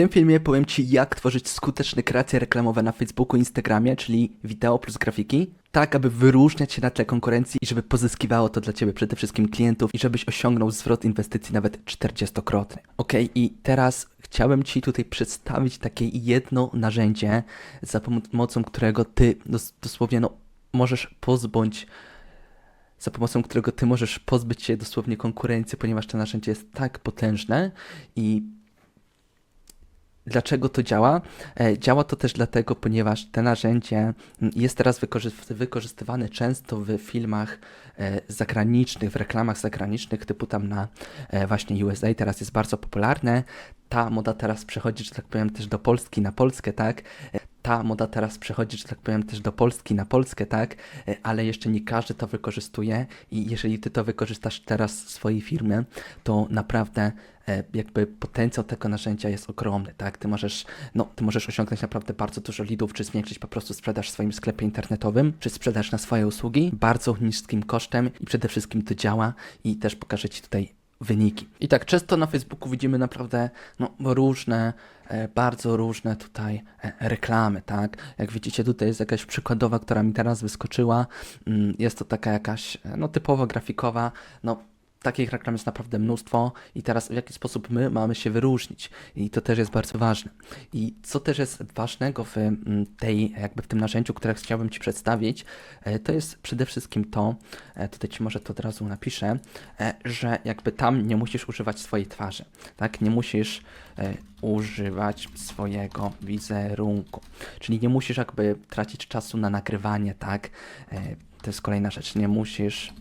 tym filmie powiem Ci, jak tworzyć skuteczne kreacje reklamowe na Facebooku i Instagramie, czyli wideo plus grafiki, tak aby wyróżniać się na tle konkurencji i żeby pozyskiwało to dla Ciebie przede wszystkim klientów i żebyś osiągnął zwrot inwestycji nawet 40-krotny. Ok, i teraz chciałem Ci tutaj przedstawić takie jedno narzędzie, za pomocą którego Ty dos- dosłownie no, możesz pozbądź za pomocą którego ty możesz pozbyć się dosłownie konkurencji, ponieważ to narzędzie jest tak potężne i Dlaczego to działa? E, Działa to też dlatego, ponieważ to narzędzie jest teraz wykorzy- wykorzystywane często w filmach e, zagranicznych, w reklamach zagranicznych, typu tam na e, właśnie USA, teraz jest bardzo popularne. Ta moda teraz przechodzi, że tak powiem, też do Polski, na Polskę, tak? Ta moda teraz przechodzi, że tak powiem, też do Polski, na Polskę, tak? E, Ale jeszcze nie każdy to wykorzystuje i jeżeli ty to wykorzystasz teraz w swojej firmie, to naprawdę e, jakby potencjał tego narzędzia jest ogromny, tak? Ty możesz, no, ty możesz osiągnąć naprawdę bardzo dużo lidów, czy zwiększyć po prostu sprzedaż w swoim sklepie internetowym, czy sprzedaż na swoje usługi bardzo niskim kosztem i przede wszystkim to działa i też pokażę Ci tutaj wyniki. I tak często na Facebooku widzimy naprawdę no, różne, e, bardzo różne tutaj e, reklamy, tak? Jak widzicie tutaj jest jakaś przykładowa, która mi teraz wyskoczyła. Mm, Jest to taka jakaś, e, no typowo grafikowa, no Takich reklam jest naprawdę mnóstwo i teraz w jaki sposób my mamy się wyróżnić i to też jest bardzo ważne. I co też jest ważnego w mm, tej, jakby w tym narzędziu, które chciałbym Ci przedstawić, e, to jest przede wszystkim to, e, tutaj Ci może to od razu napiszę, e, że jakby tam nie musisz używać swojej twarzy, tak? Nie musisz używać swojego wizerunku, czyli nie musisz jakby tracić czasu na nagrywanie, tak? To jest kolejna rzecz, nie musisz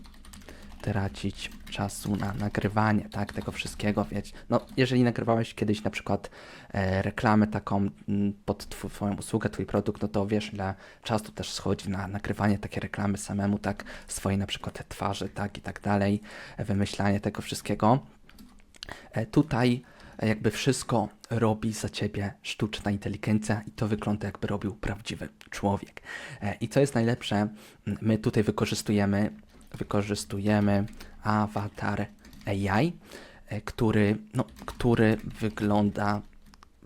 tracić czasu na nagrywanie, tak, tego wszystkiego, wiecie. No, jeżeli nagrywałeś kiedyś na przykład e, reklamę taką mm, pod tw- twoją usługę, twój produkt, no to wiesz, ile czasu też schodzi na nagrywanie takiej reklamy samemu, tak, swojej na przykład twarzy, tak, i tak dalej, wymyślanie tego wszystkiego. E, tutaj e, jakby wszystko robi za ciebie sztuczna inteligencja i to wygląda jakby robił prawdziwy człowiek. E, I co jest najlepsze, m, my tutaj wykorzystujemy, wykorzystujemy awatar AI, e, który, no, który wygląda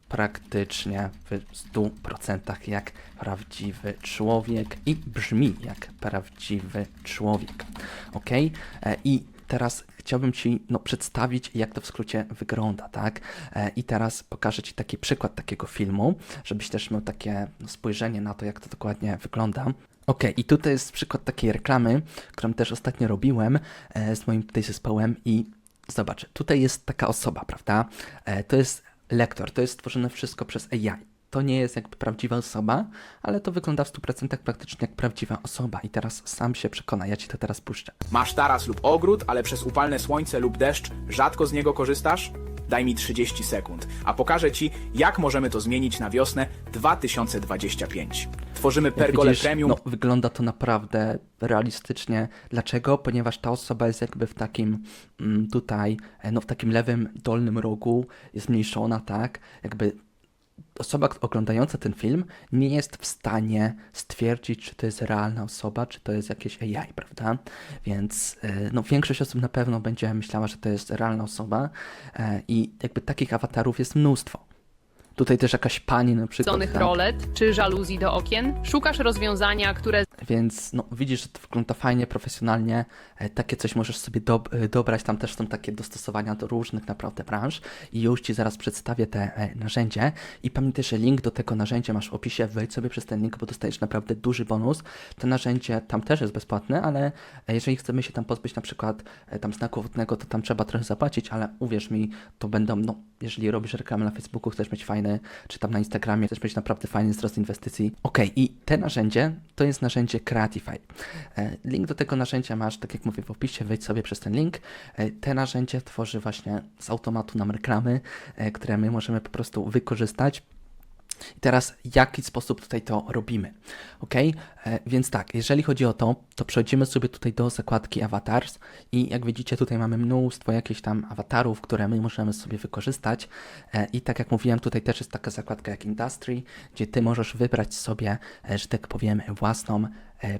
praktycznie w 100% jak prawdziwy człowiek i brzmi jak prawdziwy człowiek. Ok? E, I teraz chciałbym Ci no, przedstawić, jak to w skrócie wygląda, tak? E, I teraz pokażę Ci taki przykład takiego filmu, żebyś też miał takie no, spojrzenie na to, jak to dokładnie wygląda. Ok, i tutaj jest przykład takiej reklamy, którą też ostatnio robiłem e, z moim tutaj zespołem i zobacz, tutaj jest taka osoba, prawda? E, to jest lektor, to jest stworzone wszystko przez AI. To nie jest jakby prawdziwa osoba, ale to wygląda w 100% praktycznie jak prawdziwa osoba. I teraz sam się przekona, ja ci to teraz puszczę. Masz taras lub ogród, ale przez upalne słońce lub deszcz rzadko z niego korzystasz? Daj mi 30 sekund, a pokażę Ci, jak możemy to zmienić na wiosnę 2025. Tworzymy Jak Pergole widzisz, Premium No, wygląda to naprawdę realistycznie. Dlaczego? Ponieważ ta osoba jest jakby w takim mm, tutaj, e, no w takim lewym dolnym rogu, jest zmniejszona, tak? Jakby osoba oglądająca ten film nie jest w stanie stwierdzić, czy to jest realna osoba, czy to jest jakieś AI, prawda? Więc e, no, większość osób na pewno będzie myślała, że to jest realna osoba e, i jakby takich awatarów jest mnóstwo. Tutaj też jakaś pani na przykład. Sonych tak? rolet czy żaluzji do okien? Szukasz rozwiązania, które Więc no, widzisz, że to wygląda fajnie, profesjonalnie. E, Takie coś możesz sobie dob- e, dobrać. Tam też są takie dostosowania do różnych naprawdę branż. I już Ci zaraz przedstawię te e, narzędzie. I pamiętaj, że link do tego narzędzia masz w opisie. Wejdź sobie przez ten link, bo dostajesz naprawdę duży bonus. To narzędzie tam też jest bezpłatne, ale e, jeżeli chcemy się tam pozbyć na przykład e, tam znaku wodnego, to tam trzeba trochę zapłacić, ale uwierz mi, to będą, no, jeżeli robisz reklamę na Facebooku, chcesz mieć czy tam na Instagramie, chcesz mieć naprawdę fajny wzrost inwestycji. Ok, i te narzędzie to jest narzędzie Creatify. E, Link do tego narzędzia masz, tak jak mówię w opisie, wejdź sobie przez ten link. E, Te narzędzie tworzy właśnie z automatu nam reklamy, e, które my możemy po prostu wykorzystać. I teraz w jaki sposób tutaj to robimy? Ok, e, więc tak, jeżeli chodzi o to, to przechodzimy sobie tutaj do zakładki Avatars i jak widzicie tutaj mamy mnóstwo jakichś tam awatarów, które my możemy sobie wykorzystać e, i tak jak mówiłem tutaj też jest taka zakładka jak Industry, gdzie ty możesz wybrać sobie, e, że tak powiem, własną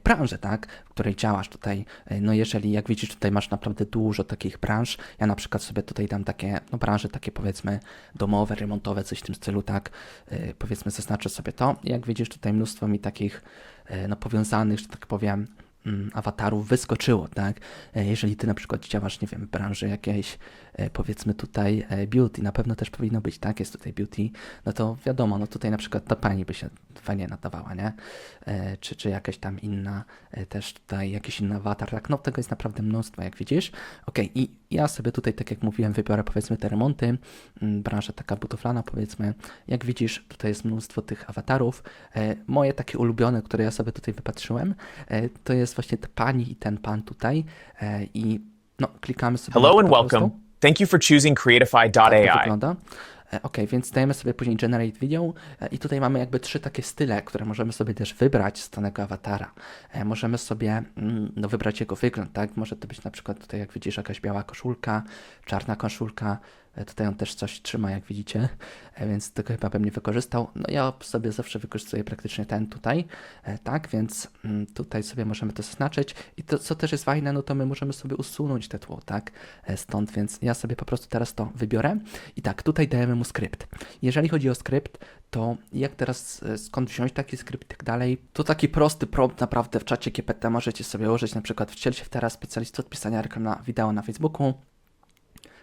branżę, tak, w której działasz tutaj. E, No jeżeli, jak widzisz, tutaj masz naprawdę dużo takich branż. Ja na przykład sobie tutaj dam takie, no branże takie powiedzmy domowe, remontowe, coś w tym stylu, tak, e, powiedzmy zaznaczę sobie to. Jak widzisz, tutaj mnóstwo mi takich, e, no powiązanych, że tak powiem, awatarów wyskoczyło, tak? E, Jeżeli ty na przykład działasz, nie wiem, w branży jakiejś, e, powiedzmy tutaj e, beauty, na pewno też powinno być, tak? Jest tutaj beauty, no to wiadomo, no tutaj na przykład ta pani by się fajnie nadawała, nie? Czy, czy jakaś tam inna, też tutaj jakiś inny awatar, tak? No tego jest naprawdę mnóstwo, jak widzisz. Okej, i ja sobie tutaj, tak jak mówiłem, wybiorę powiedzmy te remonty, mm, branża taka budowlana powiedzmy. Jak widzisz, tutaj jest mnóstwo tych awatarów. Moje takie ulubione, które ja sobie tutaj wypatrzyłem, to jest właśnie ta pani i ten pan tutaj e, i no, klikamy sobie Hello and welcome. Thank you for choosing Tak Creatify.ai. wygląda. E, Ok, więc dajemy sobie później Generate Video e, i tutaj mamy jakby trzy takie style, które możemy sobie też wybrać z danego awatara. Możemy sobie mm, no, wybrać jego wygląd, tak? Może to być na przykład tutaj, jak widzisz, jakaś biała koszulka, czarna koszulka. E, Tutaj on też coś trzyma, jak widzicie, e, więc tego chyba bym nie wykorzystał. No ja sobie zawsze wykorzystuję praktycznie ten tutaj, e, tak? Więc mm, tutaj sobie możemy to zaznaczyć i to, co też jest fajne, no to my możemy sobie usunąć te tło, tak? Stąd, więc ja sobie po prostu teraz to wybiorę i tak, tutaj dajemy mu skrypt. Jeżeli chodzi o skrypt, to jak teraz, skąd wziąć taki skrypt i tak dalej, to taki prosty prompt naprawdę w czacie GPT możecie sobie użyć, na przykład wciel się w teraz specjalistę od pisania reklam na wideo na Facebooku,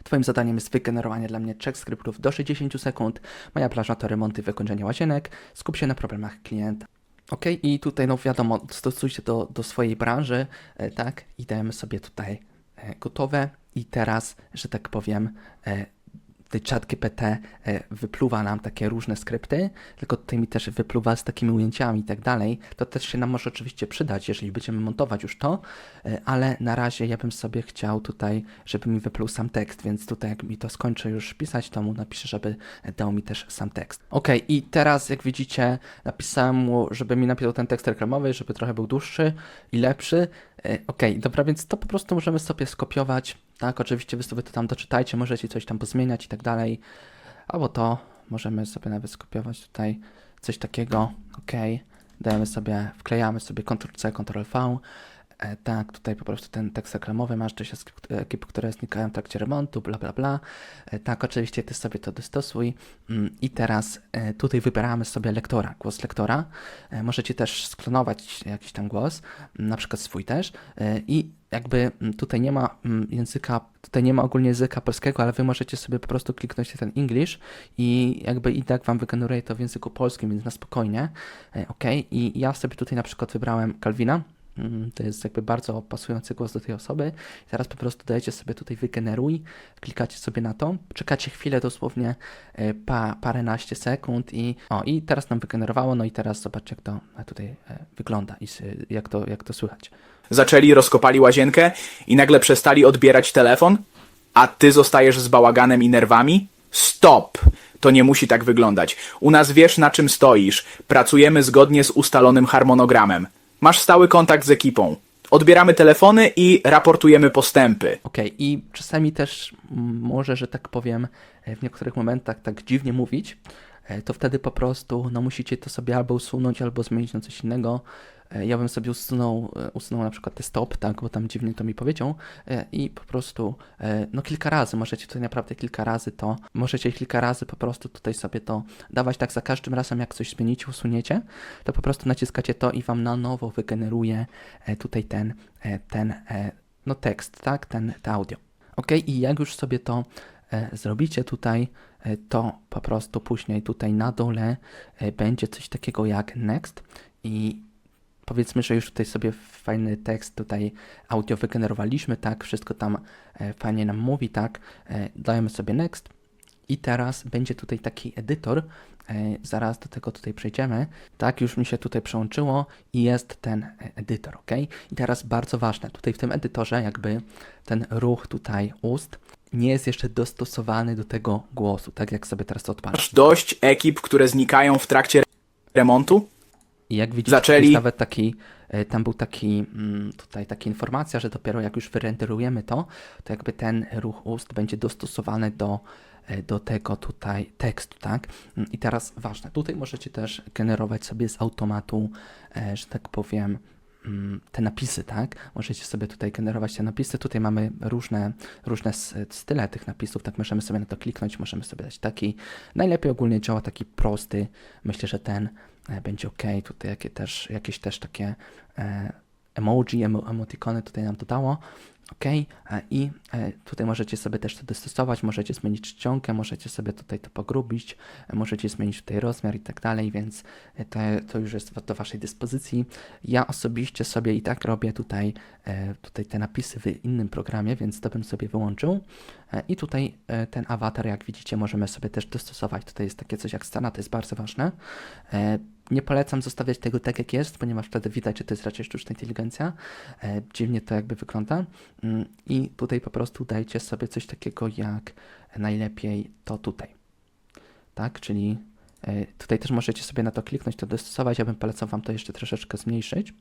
Twoim zadaniem jest wygenerowanie dla mnie trzech skryptów do 60 sekund. Moja plaża to remonty wykończenie łazienek. Skup się na problemach klienta. Ok, i tutaj, no wiadomo, stosuj się do, do swojej branży, e, tak? I dajemy sobie tutaj e, gotowe. I teraz, że tak powiem, tutaj chat GPT e, wypluwa nam takie różne skrypty, tylko tutaj mi też wypluwa z takimi ujęciami i tak dalej. To też się nam może oczywiście przydać, jeżeli będziemy montować już to, e, ale na razie ja bym sobie chciał tutaj, żeby mi wypluł sam tekst, więc tutaj jak mi to skończę już pisać, to mu napiszę, żeby dał mi też sam tekst. Ok, i teraz jak widzicie, napisałem mu, żeby mi napisał ten tekst reklamowy, żeby trochę był dłuższy i lepszy. E, Ok, dobra, więc to po prostu możemy sobie skopiować. Tak, oczywiście wy sobie to tam doczytajcie, możecie coś tam pozmieniać i tak dalej. Albo to możemy sobie nawet skopiować tutaj coś takiego. Ok, dajemy sobie, wklejamy sobie Ctrl-C, Ctrl-V. E, tak, tutaj po prostu ten tekst reklamowy masz, się ekip, które znikają w trakcie remontu, bla bla bla. E, tak, oczywiście ty sobie to dostosuj. Mm, I teraz e, tutaj wybieramy sobie lektora, głos lektora. E, możecie też sklonować jakiś tam głos, m, na przykład swój też. E, I jakby mm, tutaj nie ma mm, języka, tutaj nie ma ogólnie języka polskiego, ale wy możecie sobie po prostu kliknąć ten English i jakby i tak wam wygeneruje to w języku polskim, więc na spokojnie. E, ok, i ja sobie tutaj na przykład wybrałem Calvina. Mm, To jest jakby bardzo pasujący głos do tej osoby. Teraz po prostu dajecie sobie tutaj wygeneruj, klikacie sobie na to, czekacie chwilę, dosłownie e, pa, paręnaście sekund i o, i teraz nam wygenerowało, no i teraz zobaczcie jak to tutaj e, wygląda i jak to, jak to słychać. Zaczęli, rozkopali łazienkę i nagle przestali odbierać telefon? A ty zostajesz z bałaganem i nerwami? Stop! To nie musi tak wyglądać. U nas wiesz na czym stoisz. Pracujemy zgodnie z ustalonym harmonogramem. Masz stały kontakt z ekipą. Odbieramy telefony i raportujemy postępy. Okej, i czasami też może, że tak powiem, e, w niektórych momentach tak dziwnie mówić, e, to wtedy po prostu no, musicie to sobie albo usunąć, albo zmienić na coś innego. E, Ja bym sobie usunął, e, usunął na przykład te stop, tak, bo tam dziwnie to mi powiedział e, i po prostu, no kilka razy, możecie tutaj naprawdę kilka razy to, możecie kilka razy po prostu tutaj sobie to dawać tak za każdym razem, jak coś zmienicie, usuniecie, to po prostu naciskacie to i wam na nowo wygeneruje tutaj ten, ten, no tekst, tak, ten, te audio. Ok, i jak już sobie to zrobicie tutaj, to po prostu później tutaj na dole będzie coś takiego jak next i powiedzmy, że już tutaj sobie fajny tekst tutaj audio wygenerowaliśmy, tak, wszystko tam e, fajnie nam mówi, tak, e, dajemy sobie next. I teraz będzie tutaj taki edytor, e, zaraz do tego tutaj przejdziemy, tak, już mi się tutaj przełączyło i jest ten edytor, ok, i teraz bardzo ważne, tutaj w tym edytorze jakby ten ruch tutaj ust nie jest jeszcze dostosowany do tego głosu, tak jak sobie teraz odpalam. Masz dość ekip, które znikają w trakcie remontu? I jak widzicie, Zaczęli- jest nawet taki, e, tam był taki, mm, tutaj taka informacja, że dopiero jak już wyrenderujemy to, to jakby ten ruch ust będzie dostosowany do, e, do tego tutaj tekstu, tak? Mm, I teraz ważne, tutaj możecie też generować sobie z automatu, e, że tak powiem, te napisy, tak? Możecie sobie tutaj generować te napisy. Tutaj mamy różne, różne style tych napisów, tak możemy sobie na to kliknąć, możemy sobie dać taki. Najlepiej ogólnie działa taki prosty. Myślę, że ten e, będzie ok. Tutaj jakie też, jakieś też takie e, emoji, emo, emotikony tutaj nam dodało. OK, e, i e, tutaj możecie sobie też to dostosować, możecie zmienić czcionkę, możecie sobie tutaj to pogrubić, e, możecie zmienić tutaj rozmiar i tak dalej, więc to, to już jest do Waszej dyspozycji. Ja osobiście sobie i tak robię tutaj, tutaj te napisy w innym programie, więc to bym sobie wyłączył. I tutaj ten awatar, jak widzicie, możemy sobie też dostosować. Tutaj jest takie coś jak scena, to jest bardzo ważne. Nie polecam zostawiać tego tak, jak jest, ponieważ wtedy widać, że to jest raczej sztuczna inteligencja. E, Dziwnie to jakby wygląda. Mm, I tutaj po prostu dajcie sobie coś takiego jak najlepiej to tutaj. Tak, czyli e, tutaj też możecie sobie na to kliknąć, to dostosować. Ja bym polecał Wam to jeszcze troszeczkę zmniejszyć.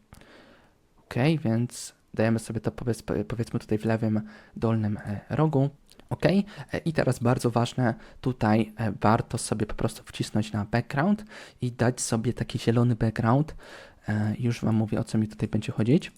Ok, więc dajemy sobie to powiedz, powiedzmy tutaj w lewym dolnym e, rogu. Ok, i teraz bardzo ważne, tutaj e, warto sobie po prostu wcisnąć na background i dać sobie taki zielony background. E, Już Wam mówię o co mi tutaj będzie chodzić.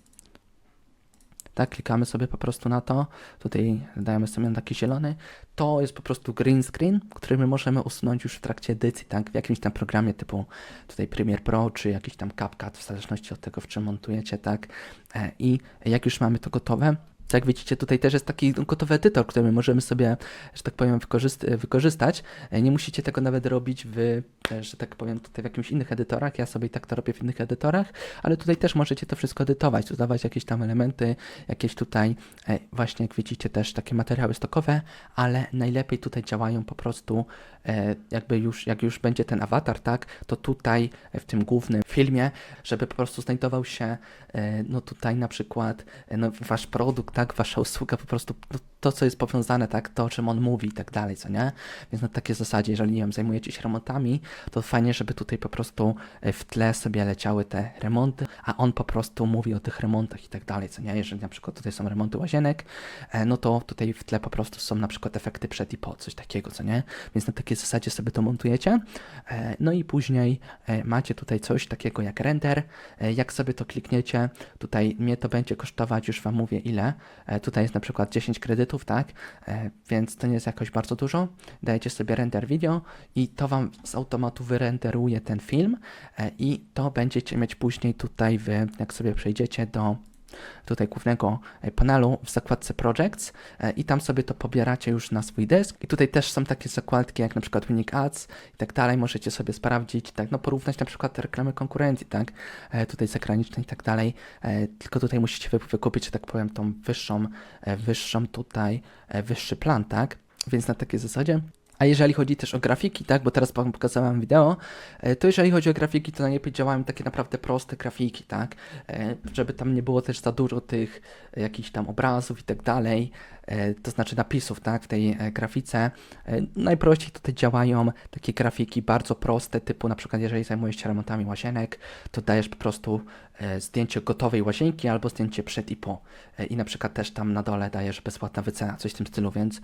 Tak, klikamy sobie po prostu na to. Tutaj dajemy sobie taki zielony. To jest po prostu green screen, który my możemy usunąć już w trakcie edycji, tak? W jakimś tam programie typu tutaj Premiere Pro, czy jakiś tam CapCut, w zależności od tego, w czym montujecie, tak? E, I jak już mamy to gotowe, to jak widzicie, tutaj też jest taki gotowy edytor, który my możemy sobie, że tak powiem, wykorzyst- wykorzystać. E, Nie musicie tego nawet robić w, że tak powiem, tutaj w jakimś innych edytorach. Ja sobie i tak to robię w innych edytorach, ale tutaj też możecie to wszystko edytować, dodawać jakieś tam elementy, jakieś tutaj, e, właśnie jak widzicie, też takie materiały stokowe, ale najlepiej tutaj działają po prostu, e, jakby już, jak już będzie ten awatar, tak, to tutaj e, w tym głównym filmie, żeby po prostu znajdował się, no tutaj na przykład, no wasz produkt, tak, wasza usługa, po prostu no, to, co jest powiązane, tak, to, o czym on mówi i tak dalej, co nie? Więc na takiej zasadzie, jeżeli, nie wiem, zajmujecie się remontami, to fajnie, żeby tutaj po prostu e, w tle sobie leciały te remonty, a on po prostu mówi o tych remontach i tak dalej, co nie? Jeżeli na przykład tutaj są remonty łazienek, e, no to tutaj w tle po prostu są na przykład efekty przed i po, coś takiego, co nie? Więc na takiej zasadzie sobie to montujecie. E, No i później macie tutaj coś takiego jak render. Jak sobie to klikniecie, tutaj mnie to będzie kosztować, już Wam mówię ile. Tutaj jest na przykład 10 kredytów, tak? Więc to nie jest jakoś bardzo dużo. Dajecie sobie render video i to Wam z automatu wyrenderuje ten film e, i to będziecie mieć później tutaj, w, jak sobie przejdziecie do tutaj głównego e, panelu w zakładce Projects e, i tam sobie to pobieracie już na swój dysk. I tutaj też są takie zakładki jak na przykład Unique Ads i tak dalej. Możecie sobie sprawdzić, tak, no porównać na przykład reklamy konkurencji, tak, tutaj zagraniczne i tak dalej. Tylko tutaj musicie wy- wykupić, że tak powiem, tą wyższą, wyższą tutaj, wyższy plan, tak. Więc na takiej zasadzie. A jeżeli chodzi też o grafiki, tak, bo teraz wam pokazałem wideo, e, to jeżeli chodzi o grafiki, to najlepiej działają takie naprawdę proste grafiki, tak, e, żeby tam nie było też za dużo tych jakichś tam obrazów i tak dalej, to znaczy napisów, tak, w tej e, grafice. E, Najprościej tutaj działają takie grafiki bardzo proste, typu na przykład jeżeli zajmujesz się remontami łazienek, to dajesz po prostu e, zdjęcie gotowej łazienki albo zdjęcie przed i po. E, I na przykład też tam na dole dajesz bezpłatna wycena, coś w tym stylu, więc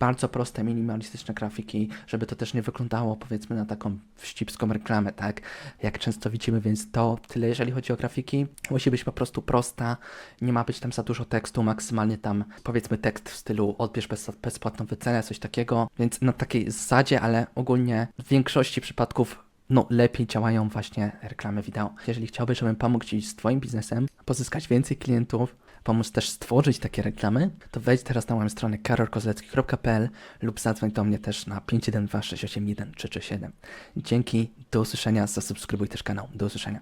bardzo proste, minimalistyczne grafiki, żeby to też nie wyglądało powiedzmy na taką wścibską reklamę, tak? Jak często widzimy, więc to tyle, jeżeli chodzi o grafiki. Musi być po prostu prosta, nie ma być tam za dużo tekstu, maksymalnie tam powiedzmy tekst w stylu odbierz bez, bezpłatną wycenę, coś takiego, więc na takiej zasadzie, ale ogólnie w większości przypadków no, lepiej działają właśnie reklamy wideo. Jeżeli chciałbyś, żebym pomógł Ci z Twoim biznesem, pozyskać więcej klientów, pomóc też stworzyć takie reklamy, to wejdź teraz na moją stronę karolkozlecki.pl lub zadzwoń do mnie też na 512 681 337. Dzięki, do usłyszenia, zasubskrybuj też kanał. Do usłyszenia.